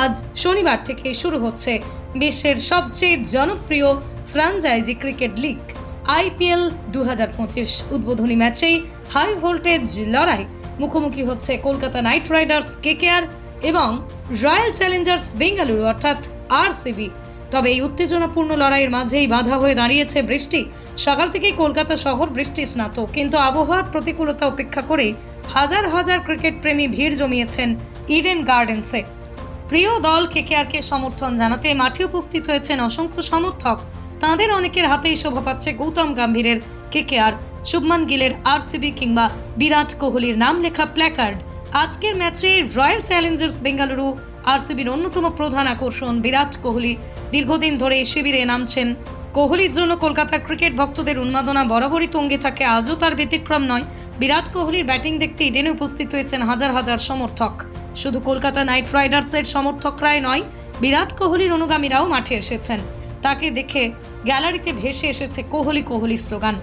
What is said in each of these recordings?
আজ শনিবার থেকে শুরু হচ্ছে বিশ্বের সবচেয়ে জনপ্রিয় ফ্রাঞ্চাইজি ক্রিকেট লিগ। আইপিএল দু উদ্বোধনী ম্যাচেই হাই ভোল্টেজ লড়াই। মুখোমুখি হচ্ছে কলকাতা নাইট রাইডার্স কেকেআর এবং রয়্যাল চ্যালেঞ্জার্স বেঙ্গালুরু, অর্থাৎ আরসিবি। তবে এই উত্তেজনাপূর্ণ লড়াইয়ের মাঝেই বাধা হয়ে দাঁড়িয়েছে বৃষ্টি। সকাল থেকেই কলকাতা শহর বৃষ্টি স্নাত, কিন্তু আবহাওয়ার প্রতিকূলতা উপেক্ষা করে হাজার হাজার ক্রিকেট প্রেমী ভিড় জমিয়েছেন ইডেন গার্ডেন্সে প্রিয় দল কেকেআরকে সমর্থন জানাতে মাঠে উপস্থিত হয়েছেন অসংখ্য সমর্থক। তাদের অনেকের হাতেই শোভা পাচ্ছে গৌতম গম্ভীরের কেকেআর। শুভমান গিলের আরসিবি কিংবা বিরাট কোহলির নাম লেখা প্ল্যাকার্ড আজকের ম্যাচে রয়্যাল চ্যালেঞ্জার্স বেঙ্গালুরু আরসিবির অন্যতম প্রধান আকর্ষণ বিরাট কোহলি। দীর্ঘদিন ধরে শিবিরে নামছেন কোহলির জন্য কলকাতার ক্রিকেট ভক্তদের উন্মাদনা বরাবরই তুঙ্গে থাকে, আজও তার ব্যতিক্রম নয়। বিরাট কোহলির ব্যাটিং দেখতে ইডেনে উপস্থিত হয়েছেন হাজার হাজার সমর্থক। শুধু কলকাতা নাইট রাইডার্সের সমর্থকরাই নয়, বিরাট কোহলির অনুগামীরাও মাঠে এসেছেন। তাকে দেখে গ্যালারিতে ভেসে এসেছে কোহলি কোহলি স্লোগান।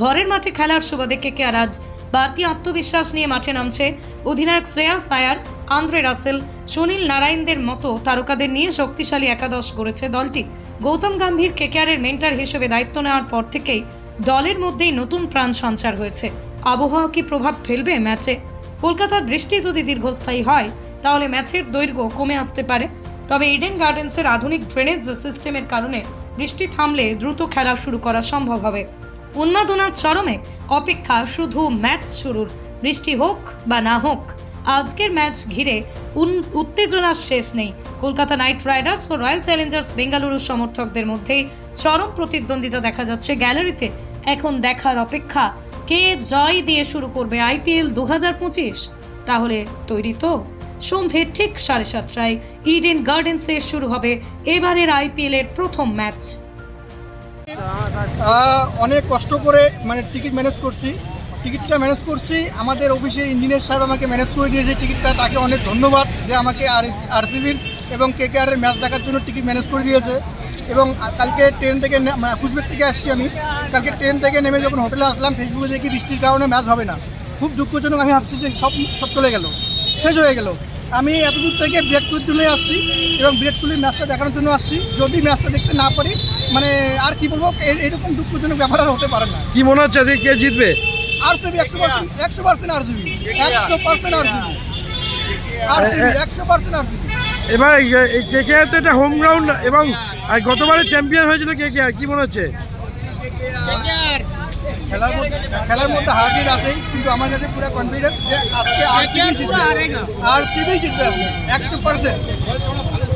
ঘরের মাঠে খেলার সুবাদে কে আর আজ বাড়তি আত্মবিশ্বাস নিয়ে মাঠে নামছে অধিনায়ক শ্রেয়া সায়ার, আন্দ্রে রাসেল, সুনীল নারায়ণদের মতো তারকাদের নিয়ে শক্তিশালী একাদশ গড়েছে দলটি। গৌতম গম্ভীর কেকেআরের মেন্টার হিসেবে দায়িত্ব নেওয়ার পর থেকেই দলের মধ্যেই নতুন প্রাণ সঞ্চার হয়েছে। আবহাওয়া কি প্রভাব ফেলবে ম্যাচে? কলকাতার বৃষ্টি যদি দীর্ঘস্থায়ী হয়, তাহলে ম্যাচের দৈর্ঘ্য কমে আসতে পারে। তবে ইডেন গার্ডেন্সের আধুনিক ড্রেনেজ সিস্টেমের কারণে বৃষ্টি থামলে দ্রুত খেলা শুরু করা সম্ভব হবে। উন্মাদনার চরমে অপেক্ষা শুধু ম্যাচ শুরুর। বৃষ্টি হোক বা না হোক আজকের ম্যাচ ঘিরে উত্তেজনার শেষ নেই। কলকাতা নাইট রাইডার্স ও রয়্যাল চ্যালেঞ্জার্স বেঙ্গালুরু সমর্থকদের মধ্যে চরম প্রতিদ্বন্দ্বিতা দেখা যাচ্ছে গ্যালারিতে। এখন দেখার অপেক্ষা, কে জয় দিয়ে শুরু করবে আইপিএল দু হাজার পঁচিশ? তাহলে তৈরি তো। সন্ধে ঠিক সাড়ে সাতটায় ইডেন গার্ডেন্সে শুরু হবে এবারের আইপিএল এর প্রথম ম্যাচ। অনেক কষ্ট করে মানে টিকিট ম্যানেজ করছি। টিকিটটা ম্যানেজ করছি। আমাদের অফিসের ইঞ্জিনিয়ার সাহেব আমাকে ম্যানেজ করে দিয়েছে টিকিটটা। তাকে অনেক ধন্যবাদ যে আমাকে আর আরসিবির এবং কে কে আরের ম্যাচ দেখার জন্য টিকিট ম্যানেজ করে দিয়েছে। এবং কালকে ট্রেন থেকে মানে কুচবিহার থেকে আসছি আমি। কালকে ট্রেন থেকে নেমে যখন হোটেলে আসলাম, ফেসবুকে দেখি বৃষ্টির কারণে ম্যাচ হবে না। খুব দুঃখজনক, আমি ভাবছি যে সব সব চলে গেল, শেষ হয়ে গেল। আমি এতদূর থেকে বিরাট কোহলির জন্যই আসছি এবং বিরাট কোহলির ম্যাচটা দেখানোর জন্য আসছি। যদি ম্যাচটা দেখতে না পারি মানে আর কি বলব এরকম দুঃখজনক ব্যাপার আর হতে পারে না। কি মনে হচ্ছে কে জিতবে? আরসিবি একশো পার্সেন্ট একশো পার্সেন্ট আরসিবি একশো পার্সেন্ট আরসিবি আরসিবি একশো পার্সেন্ট আরসিবি এবার কে কে তো এটা হোম গ্রাউন্ড এবং আর গতবারে চ্যাম্পিয়ন হয়েছিল কে কে কি মনে হচ্ছে খেলার মধ্যে খেলার মধ্যে হার জিত আসেই কিন্তু আমার কাছে পুরো কনফিডেন্স যে আজকে আরসিবি জিতবে আরসিবি জিতবে আসে একশো পার্সেন্ট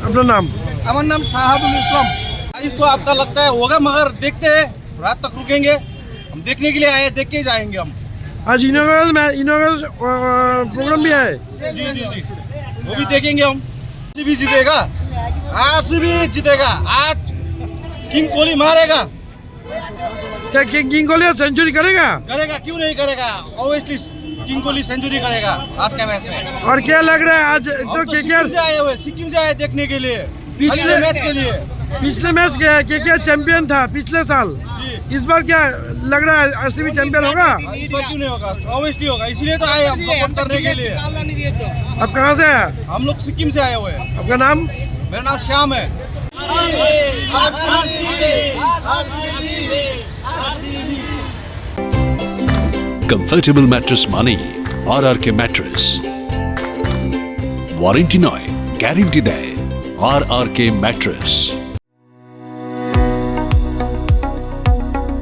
আপনার নাম আমার नाम शाहदुल इस्लाम बारिश तो आपका लगता है होगा मगर देखते हैं रात तक रुकेंगे हम देखने के लिए आए देख के जाएँगे हम। आज इनोग्रल इनोग्रल प्रोग्राम भी है। जी जी जी। वो भी देखेंगे हम। आज भी जीतेगा। आज भी जीतेगा। आज किंग कोहली मारेगा। क्या किंग किंग कोहली सेंचुरी करेगा? करेगा क्यों नहीं करेगा? ऑब्वियसली किंग कोहली सेंचुरी करेगा आज के मैच में। और क्या लग रहा है आज तो तो के से आए हुए सिक्किम से आए देखने के लिए। पिछले- मैच के लिए। पिछले मैच के के के चैंपियन था पिछले साल। जी। इस बार क्या लग रहा है आरसीबी चैंपियन होगा? क्यों नहीं होगा ऑब्वियसली तो आए हम सपोर्ट करने के लिए। आप कहाँ से आए हम लोग सिक्किम से आए हुए हैं। आपका नाम? मेरा नाम श्याम है। कंफर्टेबल मैट्रेस मानिए R R K mattress warranty नॉय guarantee दें आर आर के मैट्रेस